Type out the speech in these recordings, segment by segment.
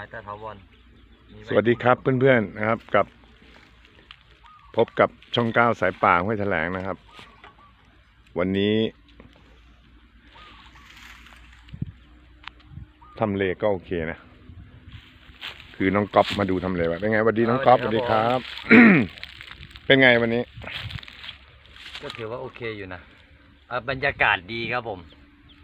ม้ตาทาวรมีไสวัสดีครับเพื่อนๆนะครับกับ พบกับช่องเก้าสายป่าห้วยแถลงนะครับ วันนี้ทำเลก็โอเคนะ คือน้องก๊อฟมาดูทำเลว่าเป็นไงสวัสดีน้องก๊อฟสวัสดีครับ เป็นไงวันนี้ ก็ถือว่าโอเคอยู่นะอะบรรยากาศดีครับผม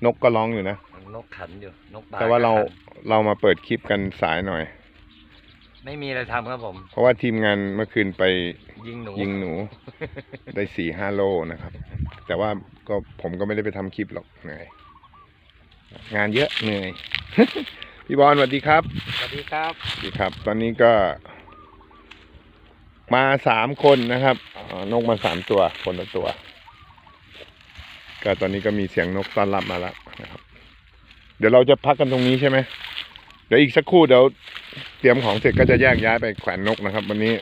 นกก็ร้องอยู่นะ นกขันอยู่นกปลาแต่ว่าเราก็ขันเรามาเปิดคลิปกันสายหน่อย ไม่มีอะไรทำครับผม เพราะว่าทีมงานเมื่อคืนไปยิงหนูยิงหนู ได้สี่ห้าโลนะครับ แต่ว่าก็ผมก็ไม่ได้ไปทำคลิปหรอกเหนื่อยงานเยอะเหนื่อย พี่บอลสวัสดีครับ สวัสดีครับ สวัสดีครับ ตอนนี้ก็ มาสามคนนะครับเอ่อนกมาสามตัวคนละตัว ก็ตอนนี้ก็มีเสียงนกต้อนรับมาแล้วนะครับ เดี๋ยวเราจะพักกันตรงนี้ใช่ไหมเดี๋ยวอีกสักครู่เดี๋ยวเตรียมของเสร็จก็จะแยกย้ายไปแขวนนกนะครับ วันนี้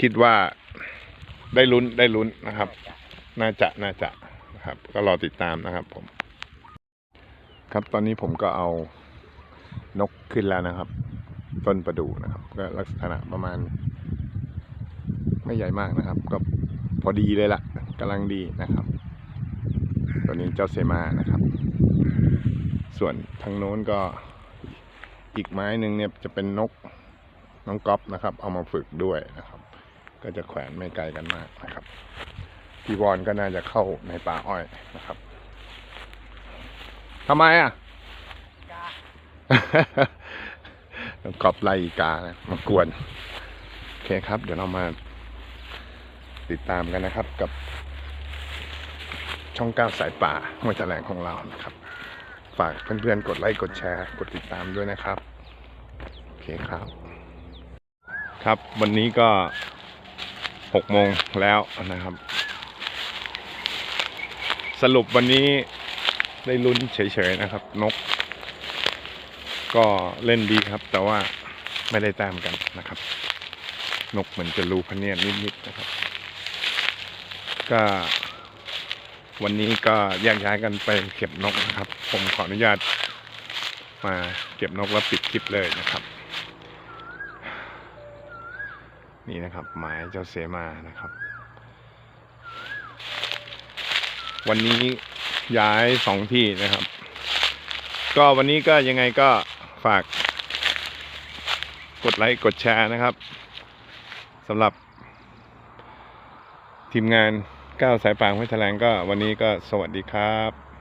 คิดว่าได้ลุ้นได้ลุ้นนะครับ น่าจะน่าจะนะครับ ก็รอติดตามนะครับ ผม ครับตอนนี้ผมก็เอานกขึ้นแล้วนะครับ ต้นประดู่นะครับ ก็ลักษณะประมาณ ไม่ใหญ่มากนะครับ ก็พอดีเลยละกำลังดีนะครับ เจ้าเซมานะครับ ส่วนทางโน้นก็อีกไม้หนึ่งเนี่ยจะเป็นนกน้องก๊อฟนะครับ เอามาฝึกด้วยนะครับ ก็จะแขวนไม่ไกลกันมากนะครับพี่บอลก็น่าจะเข้าในป่าอ้อยนะครับทำไมอะน้องก๊อฟไล่อีกานะมากวนโอเคครับ เดี๋ยวเรามาติดตามกันนะครับกับ ช่องก้าสายป่าห้วยแถลงของเรานะครับ ฝากเพื่อนๆ กดไลค์กดแชร์ กดติดตามด้วยนะครับ โอเคครับ ครับวันนี้ก็หกโมงแล้วนะครับ สรุปวันนี้ได้ลุ้นเฉยๆนะครับ นก ก็เล่นดีครับ แต่ว่าไม่ได้แต้มกันนะครับ นกเหมือนจะรูพะเนียดนิดๆนะครับ ก็ วันนี้ก็แยกย้ายกันไปเก็บนกนะครับ ผมขออนุญาตมาเก็บนกแล้วปิดคลิปเลยนะครับ นี่นะครับหมายเจ้าเสมานะครับ วันนี้ย้ายสองที่นะครับ ก็วันนี้ก็ยังไงก็ฝาก กดไลค์กดแชร์นะครับสำหรับทีมงาน ก้าวสายป่างห้วยแถลงก็วันนี้ก็สวัสดีครับ